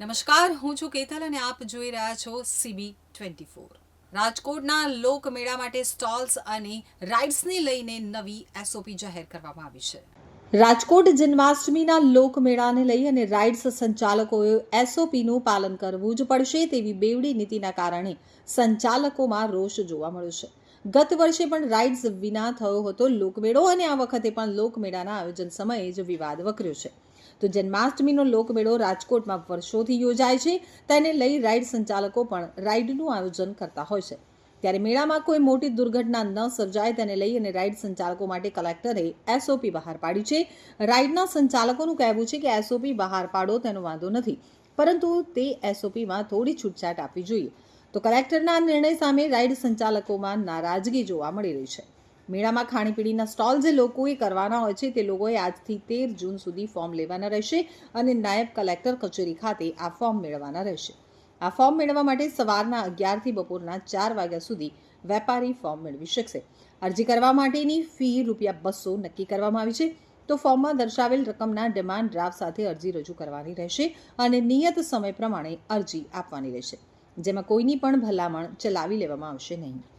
નમસ્કાર, હું છું કેતલ અને આપ જોઈ રહ્યા છો સીબી ટ્વેન્ટી ફોર રાજકોટના લોકમેળા માટે સ્ટોલ્સ અને રાઇડ્સને લઈને નવી એસઓપી જાહેર કરવામાં આવી છે. રાજકોટ જન્માષ્ટમીના લોકમેળાને લઈ અને રાઇડ્સ સંચાલકોએ એસઓપીનું પાલન કરવું જ પડશે તેવી બેવડી નીતિના કારણે સંચાલકોમાં રોષ જોવા મળ્યો છે. ગત વર્ષે પણ રાઇડ્સ વિના થયો હતો લોકમેળો અને આ વખતે પણ લોકમેળાના આયોજન સમયે જ વિવાદ વકર્યો છે. તો જન્માષ્ટમીનો લોકમેળો રાજકોટમાં વર્ષોથી યોજાય છે. તેને લઈ રાઇડ સંચાલકો પણ રાઇડનું આયોજન કરતા હોય છે. ત્યારે મેળામાં કોઈ મોટી દુર્ઘટના ન સર્જાય તેને લઈ અને રાઇડ સંચાલકો માટે કલેક્ટરે એસઓપી બહાર પાડી છે. રાઇડના સંચાલકોનું કહેવું છે કે એસઓપી બહાર પાડો તેનો વાંધો નથી. પરંતુ તે એસઓપીમાં થોડી છૂટછાટ આપવી જોઈએ. તો કલેક્ટરના આ નિર્ણય સામે રાઇડ સંચાલકોમાં નારાજગી જોવા મળી રહી છે. મેળામાં ખાણીપીણીના સ્ટોલ જે લોકોએ કરવાના હોય છે તે લોકોએ આજથી તેર જૂન સુધી ફોર્મ લેવાના રહેશે અને નાયબ કલેક્ટર કચેરી ખાતે આ ફોર્મ મેળવવાના રહેશે. આ ફોર્મ મેળવવા માટે સવારના અગિયારથી બપોરના ચાર વાગ્યા સુધી વેપારી ફોર્મ મેળવી શકશે. અરજી કરવા માટેની ફી રૂપિયા બસો નક્કી કરવામાં આવી છે. તો ફોર્મમાં દર્શાવેલ રકમના ડિમાન્ડ ડ્રાફ્ટ સાથે અરજી રજૂ કરવાની રહેશે અને નિયત સમય પ્રમાણે અરજી આપવાની રહેશે. જેમાં કોઈની પણ ભલામણ ચલાવી લેવામાં આવશે નહીં.